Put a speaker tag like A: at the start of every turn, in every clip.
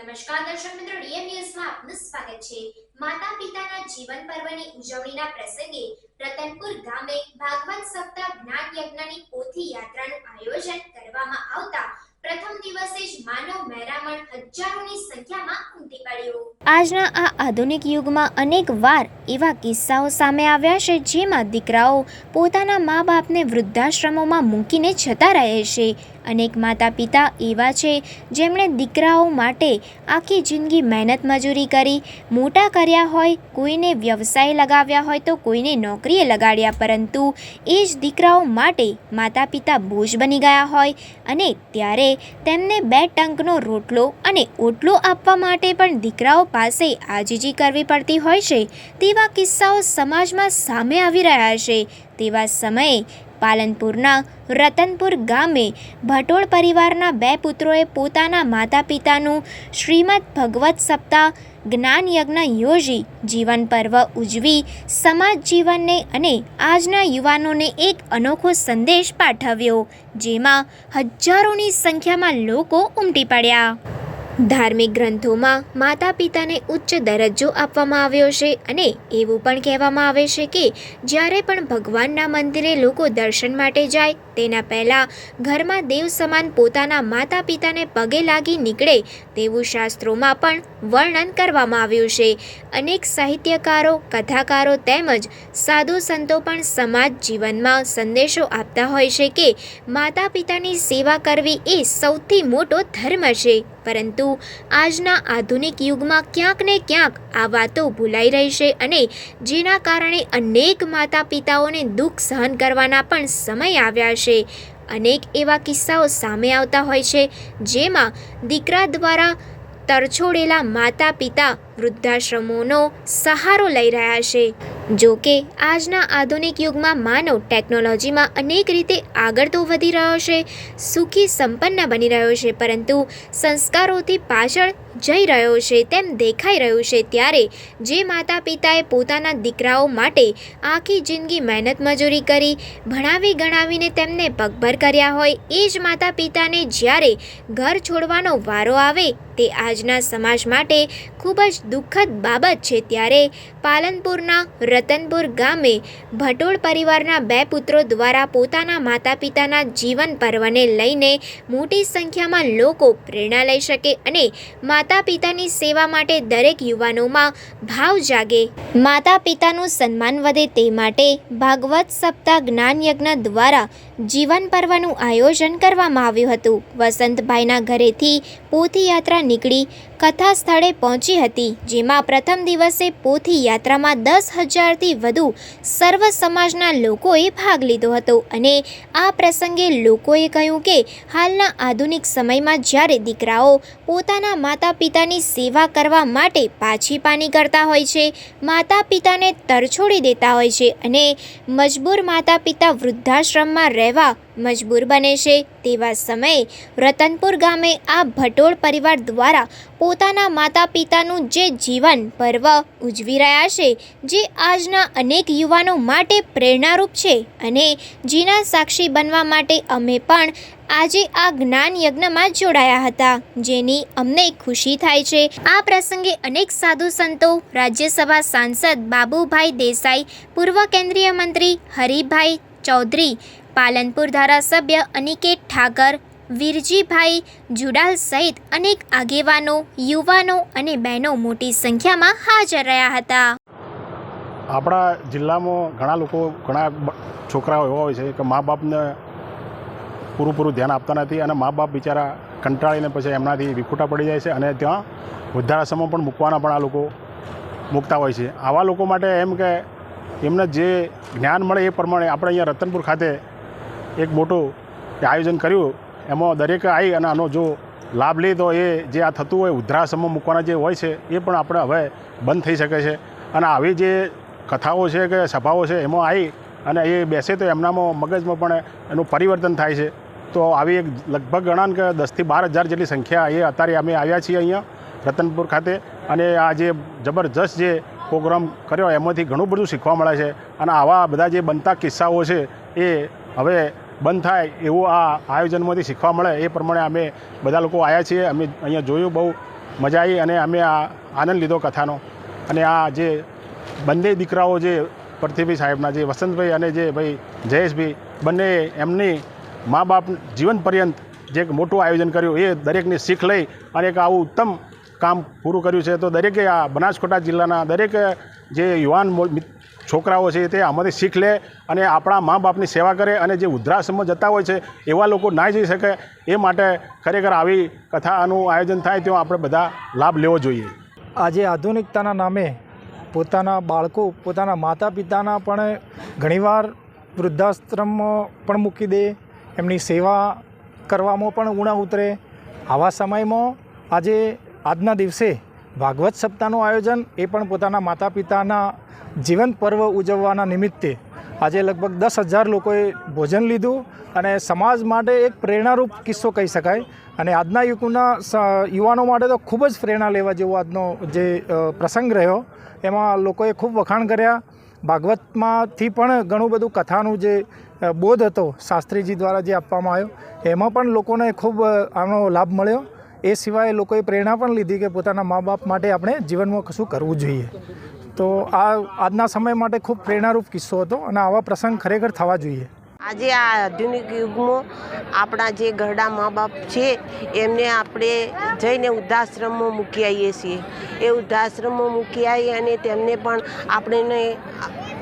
A: નમસ્કાર દર્શક મિત્રો, ડીએમ ન્યૂઝમાં આપનું સ્વાગત છે. માતા પિતાના જીવન પર્વની ઉજવણીના પ્રસંગે રતનપુર ગામે ભાગવત સપ્તાહ જ્ઞાન યજ્ઞની પોથી યાત્રાનું આયોજન કરવામાં આવતા પ્રથમ દિવસે જ માનવ મહેરામણ હજારોની સંખ્યામાં
B: આજના આ આધુનિક યુગમાં અનેક વાર એવા કિસ્સાઓ સામે આવ્યા છે જેમાં દીકરાઓ પોતાના મા બાપને વૃદ્ધાશ્રમોમાં મૂકીને જતા રહે છે. અનેક માતા પિતા એવા છે જેમણે દીકરાઓ માટે આખી જિંદગી મહેનત મજૂરી કરી, મોટા કર્યા હોય, કોઈને વ્યવસાય લગાવ્યા હોય તો કોઈને નોકરીએ લગાડ્યા. પરંતુ એ જ દીકરાઓ માટે માતા પિતા બોજ બની ગયા હોય અને ત્યારે તેમને બે ટંકનો રોટલો અને ઓટલો આપવા માટે પણ દીકરાઓ પાસે આજીજી કરવી પડતી હોય છે, તેવા કિસ્સાઓ સમાજમાં સામે આવી રહ્યા છે. તેવા સમયે પાલનપુરના રતનપુર ગામે ભટોળ પરિવારના બે પુત્રોએ પોતાના માતા પિતાનું શ્રીમદ ભગવત સપ્તાહ જ્ઞાન યજ્ઞ યોજી જીવન પર્વ ઉજવી સમાજ જીવનને અને આજના યુવાનોને એક અનોખો સંદેશ પાઠવ્યો, જેમાં હજારોની સંખ્યામાં લોકો ઉમટી પડ્યા. ધાર્મિક ગ્રંથોમાં માતા પિતાને ઉચ્ચ દરજ્જો આપવામાં આવ્યો છે અને એવું પણ કહેવામાં આવે છે કે જ્યારે પણ ભગવાનના મંદિરે લોકો દર્શન માટે જાય, તેના પહેલાં ઘરમાં દેવ સમાન પોતાના માતા પિતાને પગે લાગી નીકળે તેવું શાસ્ત્રોમાં પણ વર્ણન કરવામાં આવ્યું છે. અનેક સાહિત્યકારો, કથાકારો તેમજ સાધુ સંતો પણ સમાજ જીવનમાં સંદેશો આપતા હોય છે કે માતા પિતાની સેવા કરવી એ સૌથી મોટો ધર્મ છે. પરંતુ આજના આધુનિક યુગમાં ક્યાંક ને ક્યાંક આ વાતો ભૂલાઈ રહી છે અને જેના કારણે અનેક માતા પિતાઓને દુઃખ સહન કરવાના પણ સમય આવ્યા છે. અનેક એવા કિસ્સાઓ સામે આવતા હોય છે જેમાં દીકરા દ્વારા તરછોડેલા માતા પિતા વૃદ્ધાશ્રમોનો સહારો લઈ રહ્યા છે. જો કે, આજના આધુનિક યુગમાં માનવ ટેકનોલોજીમાં અનેક રીતે આગળ તો વધી રહ્યો છે, સુખી સંપન્ન બની રહ્યો છે, પરંતુ સંસ્કારોથી પાછળ જઈ રહ્યો છે તેમ દેખાઈ રહ્યું છે ત્યારે જે માતા પિતાએ પોતાના દીકરાઓ માટે આખી જિંદગી મહેનત મજૂરી કરી, ભણાવી ગણાવીને તેમને પગભર કર્યા હોય, એ જ માતા પિતાને જ્યારે ઘર છોડવાનો વારો આવે, તે આજના સમાજ માટે ખૂબ જ દુઃખદ બાબત છે ત્યારે પાલનપુરના રતનપુર ગામે ભટોળ પરિવારના બે પુત્રો દ્વારા પોતાના માતા પિતાના જીવન પર્વને લઈને મોટી સંખ્યામાં લોકો પ્રેરણા લઈ શકે અને માતા પિતાની સેવા માટે દરેક યુવાનોમાં ભાવ જાગે. માતા પિતાનું સન્માન વધે તે માટે ભાગવત સપ્તાહ જ્ઞાન યજ્ઞ દ્વારા જીવન પર્વનું આયોજન કરવામાં આવ્યું હતું. વસંતભાઈના ઘરેથી પોથી યાત્રા નીકળી કથા સ્થળે પહોંચી હતી, જેમાં પ્રથમ દિવસે પોથી યાત્રામાં દસ હજારથી વધુ સર્વ સમાજના લોકોએ ભાગ લીધો હતો અને આ પ્રસંગે લોકોએ કહ્યું કે હાલના આધુનિક સમયમાં જ્યારે દીકરાઓ પોતાના માતા પિતાની સેવા કરવા માટે પાછી પાની કરતા હોય છે માતા પિતાને તરછોડી દેતા હોય છે અને મજબૂર માતા પિતા વૃદ્ધાશ્રમમાં રહેવા મજબૂર બને છે. તેવા સમયે રતનપુર ગામે આ ભટોળ પરિવાર દ્વારા પોતાના માતા પિતાનું જે જીવન પર્વ ઉજવી રહ્યા છે, જે આજના અનેક યુવાનો માટે પ્રેરણારૂપ છે અને જેના સાક્ષી બનવા માટે અમે પણ આજે આ જ્ઞાન યજ્ઞમાં જોડાયા હતા, જેની અમને ખુશી થાય છે. આ પ્રસંગે અનેક સાધુ સંતો, રાજ્યસભા સાંસદ બાબુભાઈ દેસાઈ, પૂર્વ કેન્દ્રીય મંત્રી હરિભાઈ ચૌધરી પાલનપુર ધારાસભ્ય અનિકેત ઠાકર, વીરજીભાઈ જુડાલ સહિત અનેક આગેવાનો, યુવાનો અને બહેનો મોટી સંખ્યામાં હાજર રહ્યા હતા.
C: આપણા જિલ્લામાં ઘણા લોકો, ઘણા છોકરાઓ એવા હોય છે કે મા બાપને પૂરું પૂરું ધ્યાન આપતા નથી અને મા બાપ બિચારા કંટાળીને પછી એમનાથી વિખૂટા પડી જાય છે અને ત્યાં વૃદ્ધાશ્રમમાં પણ મૂકવાના પણ આ લોકો મૂકતા હોય છે. આવા લોકો માટે એમ કે એમને જે જ્ઞાન મળે એ પ્રમાણે આપણે અહીંયા રતનપુર ખાતે એક મોટું આયોજન કર્યું. એમાં દરેક આવી અને આનો જો લાભ લે તો એ જે આ થતું હોય, વૃદ્ધાશ્રમમાં મૂકવાના જે હોય છે, એ પણ આપણે હવે બંધ થઈ શકે છે. અને આવી જે કથાઓ છે કે સભાઓ છે, એમાં આવી અને એ બેસે તો એમનામાં મગજમાં પણ એનું પરિવર્તન થાય છે. તો આવી એક લગભગ ગણાન કે દસથી બાર હજાર જેટલી સંખ્યા એ અત્યારે અમે આવ્યા છીએ અહીંયા રતનપુર ખાતે. અને આ જે જબરજસ્ત જે પ્રોગ્રામ કર્યો, એમાંથી ઘણું બધું શીખવા મળે છે. અને આવા બધા જે બનતા કિસ્સાઓ છે, એ હવે બંધ થાય એવું આ આયોજનમાંથી શીખવા મળે એ પ્રમાણે અમે બધા લોકો આવ્યા છીએ. અમે અહીંયા જોયું, બહુ મજા આવી અને અમે આ આનંદ લીધો કથાનો. અને આ જે બંને દીકરાઓ જે પ્રતિભાઈ સાહેબના, જે વસંતભાઈ અને જે ભાઈ જયેશભાઈ, બંને એમની મા બાપ જીવન પર્યંત જે એક મોટું આયોજન કર્યું, એ દરેકની શીખ લઈ અને એક આવું ઉત્તમ કામ પૂરું કર્યું છે. તો દરેકે આ બનાસકાંઠા જિલ્લાના દરેક જે યુવાન છોકરાઓ છે તે આમાંથી શીખ લે અને આપણા મા બાપની સેવા કરે અને જે વૃદ્ધાશ્રમમાં જતા હોય છે, એવા લોકો ના જઈ શકે. એ માટે ખરેખર આવી કથાનું આયોજન થાય ત્યાં આપણે બધા લાભ લેવો જોઈએ.
D: આજે આધુનિકતાના નામે પોતાના બાળકો, પોતાના માતા પિતાના પણ ઘણીવાર વૃદ્ધાશ્રમમાં પણ મૂકી દે, એમની સેવા કરવામાં પણ ઉણા ઉતરે. આવા સમયમાં આજે આજના દિવસે ભાગવત સપ્તાહનું આયોજન એ પણ પોતાના માતા પિતાના જીવન પર્વ ઉજવવાના નિમિત્તે આજે લગભગ દસ હજાર લોકોએ ભોજન લીધું અને સમાજ માટે એક પ્રેરણારૂપ કિસ્સો કહી શકાય. અને આજના યુગના યુવાનો માટે તો ખૂબ જ પ્રેરણા લેવા જેવો આજનો જે પ્રસંગ રહ્યો. એમાં લોકોએ ખૂબ વખાણ કર્યા. ભાગવતમાંથી પણ ઘણું બધું કથાનું જે બોધ હતો શાસ્ત્રીજી દ્વારા જે આપવામાં આવ્યો. એમાં પણ લોકોને ખૂબ આનો લાભ મળ્યો. એ સિવાય લોકોએ પ્રેરણા પણ લીધી કે પોતાના મા બાપ માટે આપણે જીવનમાં કશું કરવું જોઈએ. તો આ આજના સમય માટે ખૂબ પ્રેરણારૂપ કિસ્સો હતો અને આવા પ્રસંગ ખરેખર થવા જોઈએ.
E: આજે આ આધુનિક યુગમાં આપણા જે ઘરડા મા બાપ છે, એમને આપણે જઈને વૃદ્ધાશ્રમમાં મૂકી આવીએ છીએ. એ વૃદ્ધાશ્રમમાં મૂકી આવી અને તેમને પણ આપણને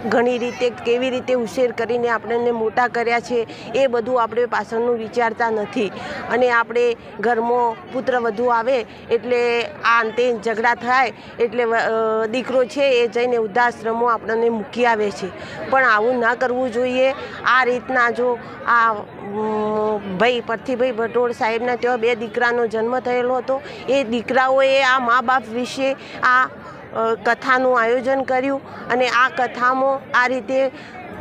E: ઘણી રીતે કેવી રીતે ઉછેર કરીને આપણને મોટા કર્યા છે એ બધું આપણે પાછળનું વિચારતા નથી. અને આપણે ઘરમાં પુત્ર વધુ આવે એટલે આ અંતે ઝઘડા થાય એટલે દીકરો છે એ જઈને વૃદ્ધાશ્રમો આપણને મૂકી આવે છે. પણ આવું ના કરવું જોઈએ. આ રીતના જો આ ભાઈ પરથીભાઈ ભટોળ સાહેબના ત્યાં બે દીકરાનો જન્મ થયેલો હતો. એ દીકરાઓએ આ મા બાપ વિશે આ કથાનું આયોજન કર્યું અને આ કથામાં આ રીતે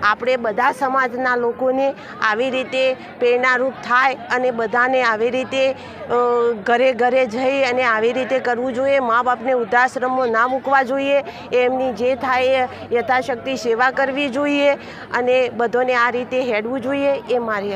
E: આપણે બધા સમાજના લોકોને આવી રીતે પ્રેરણારૂપ થાય અને બધાને આવી રીતે ઘરે ઘરે જઈ અને આવી રીતે કરવું જોઈએ. મા બાપને વૃદ્ધાશ્રમમાં ના મૂકવા જોઈએ. એમની જે થાય એ યથાશક્તિ સેવા કરવી જોઈએ અને બધોને આ રીતે હેડવું જોઈએ. એ મારી